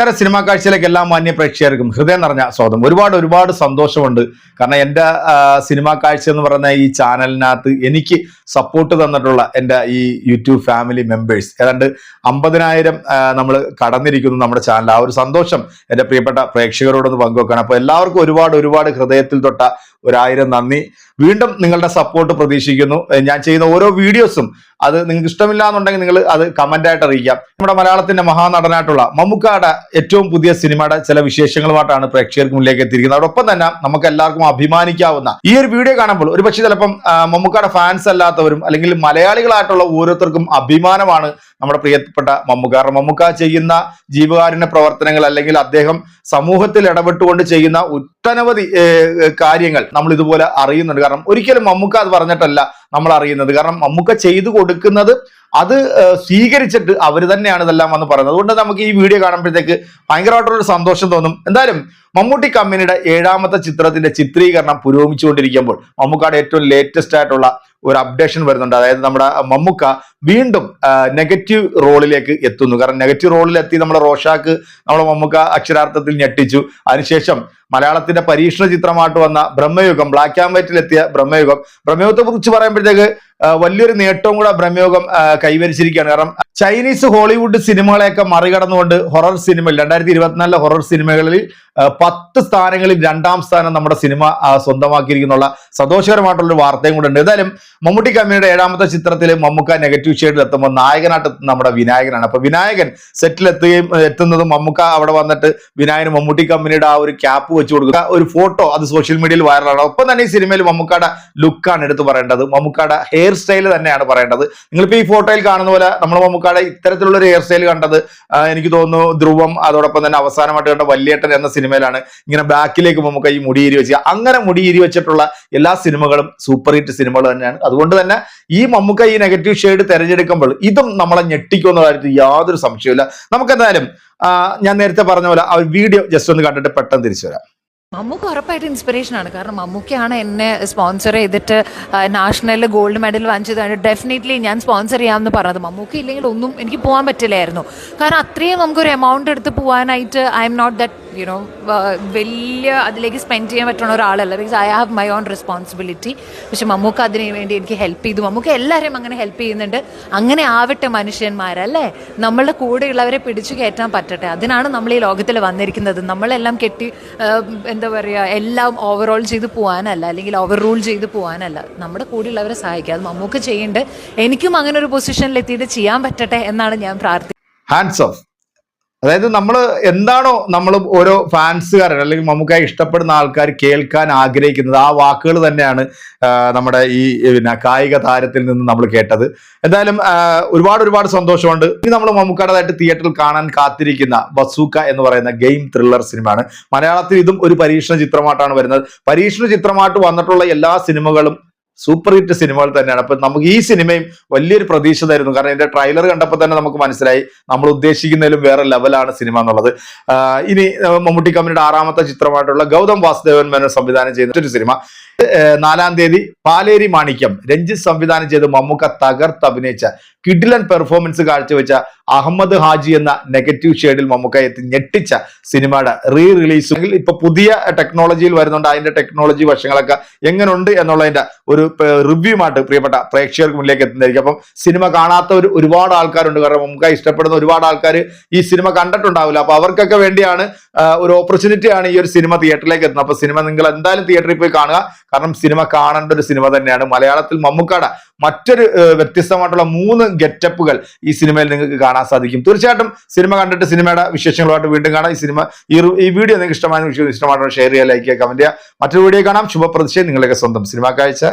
നമസ്കാരം സിനിമാ കാഴ്ചയിലേക്ക് എല്ലാ മാന്യ പ്രേക്ഷകർക്കും ഹൃദയം നിറഞ്ഞ സ്വാഗതം. ഒരുപാട് ഒരുപാട് സന്തോഷമുണ്ട്. കാരണം എന്റെ സിനിമാ കാഴ്ച എന്ന് പറയുന്ന ഈ ചാനലിനകത്ത് എനിക്ക് സപ്പോർട്ട് തന്നിട്ടുള്ള എന്റെ ഈ യൂട്യൂബ് ഫാമിലി മെമ്പേഴ്സ് ഏതാണ്ട് അമ്പതിനായിരം നമ്മൾ കടന്നിരിക്കുന്നു നമ്മുടെ ചാനൽ ആ ഒരു സന്തോഷം എന്റെ പ്രിയപ്പെട്ട പ്രേക്ഷകരോടൊന്ന് പങ്കുവെക്കണം. അപ്പോൾ എല്ലാവർക്കും ഒരുപാട് ഒരുപാട് ഹൃദയത്തിൽ തൊട്ട ഒരായിരം നന്ദി. വീണ്ടും നിങ്ങളുടെ സപ്പോർട്ട് പ്രതീക്ഷിക്കുന്നു. ഞാൻ ചെയ്യുന്ന ഓരോ വീഡിയോസും അത് നിങ്ങൾക്ക് ഇഷ്ടമില്ല എന്നുണ്ടെങ്കിൽ നിങ്ങൾ അത് കമന്റ് ആയിട്ട് അറിയിക്കാം. നമ്മുടെ മലയാളത്തിന്റെ മഹാനടനായിട്ടുള്ള മമ്മൂക്കാടെ ഏറ്റവും പുതിയ സിനിമയുടെ ചില വിശേഷങ്ങളുമായിട്ടാണ് പ്രേക്ഷകർക്ക് മുന്നിലേക്ക് എത്തിയിരിക്കുന്നത്. അതോടൊപ്പം തന്നെ നമുക്ക് എല്ലാവർക്കും അഭിമാനിക്കാവുന്ന ഈ ഒരു വീഡിയോ കാണുമ്പോൾ ഒരുപക്ഷെ ചിലപ്പം മമ്മൂക്കാടെ ഫാൻസ് അല്ലാത്തവരും അല്ലെങ്കിൽ മലയാളികളായിട്ടുള്ള ഓരോരുത്തർക്കും അഭിമാനമാണ് നമ്മുടെ പ്രിയപ്പെട്ട മമ്മൂക്ക കാരണം മമ്മുക്ക ചെയ്യുന്ന ജീവകാരുണ്യ പ്രവർത്തനങ്ങൾ അല്ലെങ്കിൽ അദ്ദേഹം സമൂഹത്തിൽ ഇടപെട്ടുകൊണ്ട് ചെയ്യുന്ന ഒട്ടനവധി കാര്യങ്ങൾ നമ്മൾ ഇതുപോലെ അറിയുന്നുണ്ട്. കാരണം ഒരിക്കലും മമ്മുക്ക അത് പറഞ്ഞിട്ടല്ല നമ്മൾ അറിയുന്നത്. കാരണം മമ്മുക്ക ചെയ്തു കൊടുക്കുന്നത് അത് സ്വീകരിച്ചിട്ട് അവർ തന്നെയാണ് ഇതെല്ലാം വന്ന് പറയുന്നത്. അതുകൊണ്ട് നമുക്ക് ഈ വീഡിയോ കാണുമ്പോഴത്തേക്ക് ഭയങ്കരമായിട്ടുള്ള സന്തോഷം തോന്നും. എന്തായാലും മമ്മൂട്ടി കമ്പനിയുടെ ഏഴാമത്തെ ചിത്രത്തിന്റെ ചിത്രീകരണം പുരോഗമിച്ചുകൊണ്ടിരിക്കുമ്പോൾ മമ്മൂക്കാട് ഏറ്റവും ലേറ്റസ്റ്റ് ആയിട്ടുള്ള ഒരു അപ്ഡേഷൻ വരുന്നുണ്ട്. അതായത് നമ്മുടെ മമ്മൂക്ക വീണ്ടും നെഗറ്റീവ് റോളിലേക്ക് എത്തുന്നു. കാരണം നെഗറ്റീവ് റോളിൽ എത്തി നമ്മുടെ റോഷാക്ക് നമ്മുടെ മമ്മൂക്ക അക്ഷരാർത്ഥത്തിൽ ഞെട്ടിച്ചു. അതിനുശേഷം മലയാളത്തിന്റെ പരീക്ഷണ ചിത്രമായിട്ട് വന്ന ബ്രഹ്മയുഗം ബ്ലാക്ക് ആൻഡ് വൈറ്റിൽ എത്തിയ ബ്രഹ്മയുഗം. ബ്രഹ്മയുഗത്തെ കുറിച്ച് പറയുമ്പോഴത്തേക്ക് വലിയൊരു നേട്ടവും കൂടെ ബ്രഹ്മയുഗം കൈവരിച്ചിരിക്കുകയാണ്. കാരണം ചൈനീസ് ഹോളിവുഡ് സിനിമകളെയൊക്കെ മറികടന്നുകൊണ്ട് ഹൊറർ സിനിമ രണ്ടായിരത്തി ഇരുപത്തിനാലിലെ ഹൊറർ സിനിമകളിൽ പത്ത് സ്ഥാനങ്ങളിൽ രണ്ടാം സ്ഥാനം നമ്മുടെ സിനിമ സ്വന്തമാക്കിയിരിക്കുന്നുള്ള സന്തോഷകരമായിട്ടുള്ള ഒരു വാർത്തയും കൂടെ ഉണ്ട്. ഏതായാലും മമ്മൂട്ടി കമ്പനിയുടെ ഏഴാമത്തെ ചിത്രത്തിൽ മമ്മൂക്ക നെഗറ്റീവ് ഷെയ്ഡിൽ എത്തുമ്പോൾ നായകനായിട്ട് നമ്മുടെ വിനായകനാണ്. അപ്പൊ വിനായകൻ സെറ്റിൽ എത്തുകയും എത്തുന്നതും മമ്മൂക്ക അവിടെ വന്നിട്ട് വിനായകൻ മമ്മൂട്ടി കമ്പനിയുടെ ആ ഒരു ക്യാപ്പ് വെച്ച് കൊടുക്കുക. ഒരു ഫോട്ടോ അത് സോഷ്യൽ മീഡിയയിൽ വൈറലാണ് ഒപ്പം തന്നെ ഈ സിനിമയിൽ മമ്മൂക്കയുടെ ലുക്കാണ് എടുത്ത് പറയേണ്ടത്. മമ്മൂക്കയുടെ ഹെയർ സ്റ്റൈൽ തന്നെയാണ് പറയേണ്ടത്. നിങ്ങളിപ്പോ ഈ ഫോട്ടോയിൽ കാണുന്ന പോലെ നമ്മൾ മമ്മൂക്കയുടെ ഇത്തരത്തിലുള്ള ഒരു ഹെയർ സ്റ്റൈൽ കണ്ടത് എനിക്ക് തോന്നുന്നു ധ്രുവം അതോടൊപ്പം തന്നെ അവസാനമായിട്ട് കണ്ട വല്യേട്ടൻ എന്ന സിനിമയിലാണ് ഇങ്ങനെ ബാക്കിലേക്ക് നമുക്ക് ഈ മുടിയിരി വെച്ച് അങ്ങനെ മുടിയിരി വെച്ചിട്ടുള്ള എല്ലാ സിനിമകളും സൂപ്പർ ഹിറ്റ് സിനിമകൾ തന്നെയാണ്. അതുകൊണ്ട് തന്നെ ഈ മമ്മൂക്ക ഈ നെഗറ്റീവ് ഷെയ്ഡ് തെരഞ്ഞെടുക്കുമ്പോൾ ഇതും നമ്മളെ ഞെട്ടിക്കുന്ന കാര്യത്തിൽ യാതൊരു സംശയമില്ല നമുക്ക് എന്തായാലും ഞാൻ നേരത്തെ പറഞ്ഞ പോലെ ആ വീഡിയോ ജസ്റ്റ് ഒന്ന് കണ്ടിട്ട് പെട്ടെന്ന് തിരിച്ചു വരാം. മമ്മൂക്ക് ഉറപ്പായിട്ട് ഇൻസ്പിറേഷൻ ആണ്. കാരണം മമ്മൂക്കയാണ് എന്നെ സ്പോൺസർ ചെയ്തിട്ട് നാഷണലിൽ ഗോൾഡ് മെഡൽ വാങ്ങിച്ചതാണ് ഡെഫിനറ്റ്ലി ഞാൻ സ്പോൺസർ ചെയ്യാമെന്ന് പറഞ്ഞത്. മമ്മൂക്ക ഇല്ലെങ്കിൽ ഒന്നും എനിക്ക് പോകാൻ പറ്റില്ലായിരുന്നു. കാരണം അത്രയും നമുക്കൊരു എമൗണ്ട് എടുത്ത് പോകാനായിട്ട് I am not that you know വലിയ അതിലേക്ക് സ്പെൻഡ് ചെയ്യാൻ പറ്റുന്ന ഒരാളല്ല. Because I have my own responsibility പക്ഷെ മമ്മൂക്ക അതിന് വേണ്ടി എനിക്ക് ഹെൽപ്പ് ചെയ്തു. മമ്മൂക്ക എല്ലാവരെയും അങ്ങനെ ഹെൽപ്പ് ചെയ്യുന്നുണ്ട്. അങ്ങനെ ആവട്ടെ മനുഷ്യന്മാരല്ലേ? നമ്മളുടെ കൂടെയുള്ളവരെ പിടിച്ചു കയറ്റാൻ പറ്റട്ടെ. അതിനാണ് നമ്മൾ ഈ ലോകത്തിൽ വന്നിരിക്കുന്നത്. നമ്മളെല്ലാം കെട്ടി എന്താ പറയുക എല്ലാം ഓവറോൾ ചെയ്ത് പോകാനല്ല അല്ലെങ്കിൽ ഓവർ റൂൾ ചെയ്ത് പോകാനല്ല നമ്മുടെ കൂടെയുള്ളവരെ സഹായിക്കുക. അത് മമ്മൂക്ക ചെയ്യേണ്ടത് എനിക്കും അങ്ങനെ ഒരു പൊസിഷനിൽ എത്തിയിട്ട് ചെയ്യാൻ പറ്റട്ടെ എന്നാണ് ഞാൻ പ്രാർത്ഥിക്കുന്നത്. ഹാൻഡ്സ് ഓഫ് അതായത് നമ്മൾ എന്താണോ നമ്മൾ ഓരോ ഫാൻസുകാരൻ അല്ലെങ്കിൽ നമുക്കായി ഇഷ്ടപ്പെടുന്ന ആൾക്കാർ കേൾക്കാൻ ആഗ്രഹിക്കുന്നത് ആ വാക്കുകൾ തന്നെയാണ് നമ്മുടെ ഈ പിന്നെ കായിക താരത്തിൽ നിന്ന് നമ്മൾ കേട്ടത്. എന്തായാലും ഒരുപാട് ഒരുപാട് സന്തോഷമുണ്ട്. ഇനി നമ്മൾ മമ്മൂക്കാടേതായിട്ട് തിയേറ്ററിൽ കാണാൻ കാത്തിരിക്കുന്ന ബസൂക്ക എന്ന് പറയുന്ന ഗെയിം ത്രില്ലർ സിനിമയാണ്. മലയാളത്തിൽ ഇതും ഒരു പരീക്ഷണ ചിത്രമായിട്ടാണ് വരുന്നത്. പരീക്ഷണ ചിത്രമായിട്ട് വന്നിട്ടുള്ള എല്ലാ സിനിമകളും സൂപ്പർ ഹിറ്റ് സിനിമകൾ തന്നെയാണ്. അപ്പൊ നമുക്ക് ഈ സിനിമയും വലിയൊരു പ്രതീക്ഷ തരുന്നു. കാരണം ഇതിന്റെ ട്രെയിലർ കണ്ടപ്പോൾ തന്നെ നമുക്ക് മനസ്സിലായി നമ്മൾ ഉദ്ദേശിക്കുന്നതിലും വേറെ ലെവലാണ് സിനിമ എന്നുള്ളത്. ഇനി മമ്മൂട്ടി കമ്പനിയുടെ ആറാമത്തെ ചിത്രമായിട്ടുള്ള ഗൗതം വാസുദേവൻ മേനോൻ സംവിധാനം ചെയ്യുന്ന ഒരു സിനിമ. നാലാം തീയതി പാലേരി മാണിക്യം. രഞ്ജിത്ത് സംവിധാനം ചെയ്ത് മമ്മൂക്ക തകർത്ത് അഭിനയിച്ച കിഡിലൻ പെർഫോമൻസ് കാഴ്ചവെച്ച അഹമ്മദ് ഹാജി എന്ന നെഗറ്റീവ് ഷെയ്ഡിൽ മമ്മൂക്ക എത്തി ഞെട്ടിച്ച സിനിമയുടെ റീ റിലീസ് ഇപ്പൊ പുതിയ ടെക്നോളജിയിൽ വരുന്നുണ്ട്. അതിന്റെ ടെക്നോളജി വശങ്ങളൊക്കെ എങ്ങനെയുണ്ട് എന്നുള്ളതിന്റെ ഒരു റിവ്യൂമായിട്ട് പ്രിയപ്പെട്ട പ്രേക്ഷകർക്ക് മുന്നിലേക്ക് എത്തുന്നതായിരിക്കും. അപ്പം സിനിമ കാണാത്ത ഒരു ഒരുപാട് ആൾക്കാരുണ്ട്. കാരണം മമ്മൂക്ക ഇഷ്ടപ്പെടുന്ന ഒരുപാട് ആൾക്കാർ ഈ സിനിമ കണ്ടിട്ടുണ്ടാവില്ല. അപ്പൊ അവർക്കൊക്കെ വേണ്ടിയാണ് ഒരു ഓപ്പർച്യൂണിറ്റിയാണ് ഈ ഒരു സിനിമ തിയേറ്ററിലേക്ക് എത്തുന്നത്. അപ്പൊ സിനിമ നിങ്ങൾ എന്തായാലും തിയേറ്ററിൽ പോയി കാണുക. കാരണം സിനിമ കാണേണ്ട ഒരു സിനിമ തന്നെയാണ്. മലയാളത്തിൽ മമ്മൂക്കാട മറ്റൊരു വ്യത്യസ്തമായിട്ടുള്ള മൂന്ന് ഗെറ്റപ്പുകൾ ഈ സിനിമയിൽ നിങ്ങൾക്ക് കാണാൻ സാധിക്കും. തീർച്ചയായിട്ടും സിനിമ കണ്ടിട്ട് സിനിമയുടെ വിശേഷങ്ങളുമായിട്ട് വീണ്ടും കാണാം. ഈ സിനിമ ഈ വീഡിയോ നിങ്ങൾക്ക് ഇഷ്ടമായ ഇഷ്ടമായിട്ടുള്ള ഷെയർ ചെയ്യുക ലൈക്ക് ചെയ്യുക കമന്റ് ചെയ്യുക. മറ്റൊരു വീഡിയോ കാണാം. ശുഭപ്രതിഷ്ഠ നിങ്ങളൊക്കെ സ്വന്തം സിനിമ കാഴ്ച.